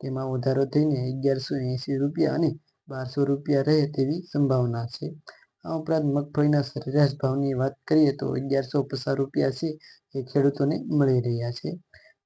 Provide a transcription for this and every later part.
તેમાં વધારો થઈને અગિયારસો એંસી રૂપિયા અને બારસો રૂપિયા રહે તેવી સંભાવના છે. આ ઉપરાંત મગફળીના સરેરાશ ભાવની વાત કરીએ તો અગિયારસો પચાસ રૂપિયા છે એ ખેડૂતોને મળી રહ્યા છે.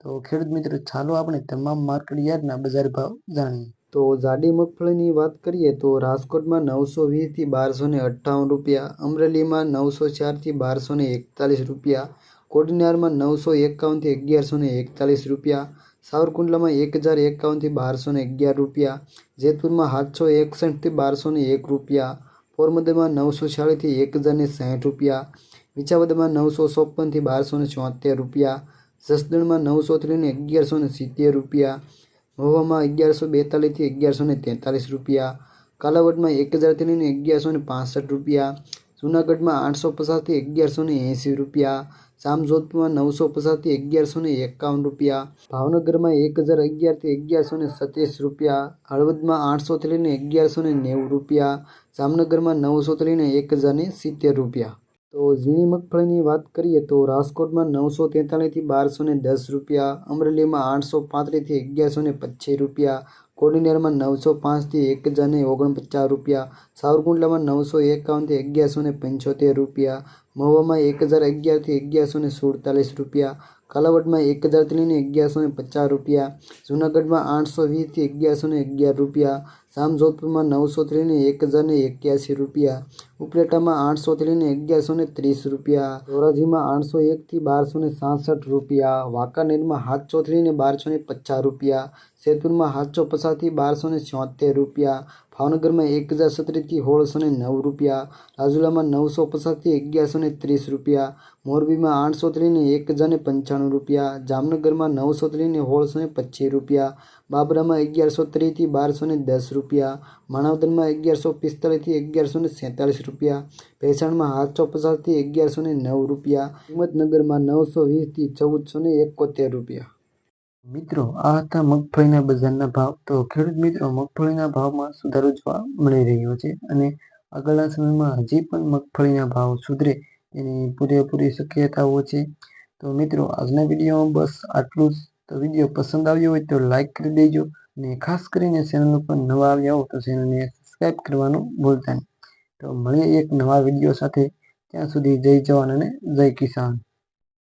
તો ખેડૂત મિત્રો, ચાલો આપણે તમામ માર્કેટ યાર્ડના બજાર ભાવ જાણીએ. તો જાડી મગફળીની વાત કરીએ તો રાજકોટમાં નવસો વીસથી બારસો ને અઠ્ઠાવન રૂપિયા, અમરેલીમાં નવસો ચારથી બારસો ને એકતાલીસ રૂપિયા, કોડીનારમાં નવસો એકાવનથી અગિયારસો ને એકતાલીસ રૂપિયા સાવરકુંડલામાં એક હજાર એકાવનથી બારસો અગિયાર રૂપિયા, જેતપુરમાં સાતસો એકસઠથી બારસો એક રૂપિયા, પોરબંદરમાં નવસો ચાળીસથી એક હજાર ને સાઠ રૂપિયા વિછાવદરમાં નવસો ચોપનથી બારસો ચોતેર રૂપિયા, જસદણમાં નવસો ત્રીને અગિયારસો સિત્તેર રૂપિયા મહુવામાં અગિયારસો બેતાલીસથી અગિયારસો ને તેતાલીસ રૂપિયા, કાલાવડમાં એક હજારથી લઈને અગિયારસો ને રૂપિયા, જુનાગઢમાં આઠસો પચાસથી અગિયારસો એંસી રૂપિયા જામજોધપુરમાં નવસો પચાસથી અગિયારસો ને એકાવન રૂપિયા ભાવનગરમાં એક હજાર અગિયારથી અગિયારસો ને સત્રીસ રૂપિયા હળવદમાં આઠસોથી લઈને અગિયારસો ને નેવું રૂપિયા જામનગરમાં નવસોથી લઈને એક હજાર ને સિત્તેર રૂપિયા તો ઝીણી મગફળીની વાત કરીએ તો રાજકોટમાં નવસો તેતાલીસથી બારસો ને દસ રૂપિયા અમરેલીમાં આઠસો પાંત્રીસથી અગિયારસો ને પચીસ રૂપિયા કોડીનેરમાં નવસો પાંચથી એક હજાર ને ઓગણપચાસ રૂપિયા સાવરકુંડલામાં નવસો એકાવનથી અગિયારસો ને પંચોતેર રૂપિયા મહુવામાં એક હજાર અગિયારથી અગિયારસો ને સુડતાલીસ રૂપિયા કાલાવડમાં એક હજારથી લઈને અગિયારસો ને પચાસ રૂપિયા, જૂનાગઢમાં આઠસો વીસથી અગિયારસો ને અગિયાર રૂપિયા, જામજોધપુરમાં નવસોથી લઈને એક હજાર ને એક્યાસી રૂપિયા, ઉપલેટામાં આઠસોથી લઈને અગિયારસો ને ત્રીસ રૂપિયા, ધોરાજીમાં આઠસો એકથી બારસો ને સાસઠ રૂપિયા, વાંકાનેરમાં સાતસોથી લઈને બારસો ને પચાસ રૂપિયા શેતુરમાં સાતસો પચાસથી બારસો ને છોતેર રૂપિયા, ભાવનગરમાં એક હજાર સત્રીસથી સોળસો ને નવ રૂપિયા, રાજુલામાં નવસો પચાસથી અગિયારસો ને ત્રીસ રૂપિયા, મોરબીમાં આઠસોથી લઈને એક હજાર ને પંચાણું રૂપિયા, જામનગરમાં નવસો લઈને સોળસો ને પચીસ રૂપિયા, બાબરામાં અગિયારસો ત્રીસથી બારસો ને દસ રૂપિયા માણાવદરમાં અગિયારસો પિસ્તાલીસથી અગિયારસો ને સેતાલીસ રૂપિયા, ભેસાણમાં સાતસો પચાસથી અગિયારસો ને નવ રૂપિયા, હિંમતનગરમાં નવસો વીસથી ચૌદસો ને એકોતેર રૂપિયા. મિત્રો, આ હતા મગફળીના બજારના ભાવ. તો ખેડૂત મિત્રો, મગફળીના ભાવમાં સુધારો જોવા મળી રહ્યો છે અને આગળના સમયમાં હજી પણ મગફળીના ભાવ સુધરે એની પૂરેપૂરી શક્યતાઓ છે. તો મિત્રો, આજના વિડીયોમાં બસ આટલું જ. તો વીડિયો પસંદ આવ્યો હોય તો લાઇક કરી દેજો અને ખાસ કરીને ચેનલ ઉપર નવા આવ્યા હો તો ચેનલને સબસ્ક્રાઈબ કરવાનું ભૂલતા નહીં. તો મળીએ એક નવા વીડિયો સાથે. ત્યાં સુધી જય જવાન અને જય કિસાન.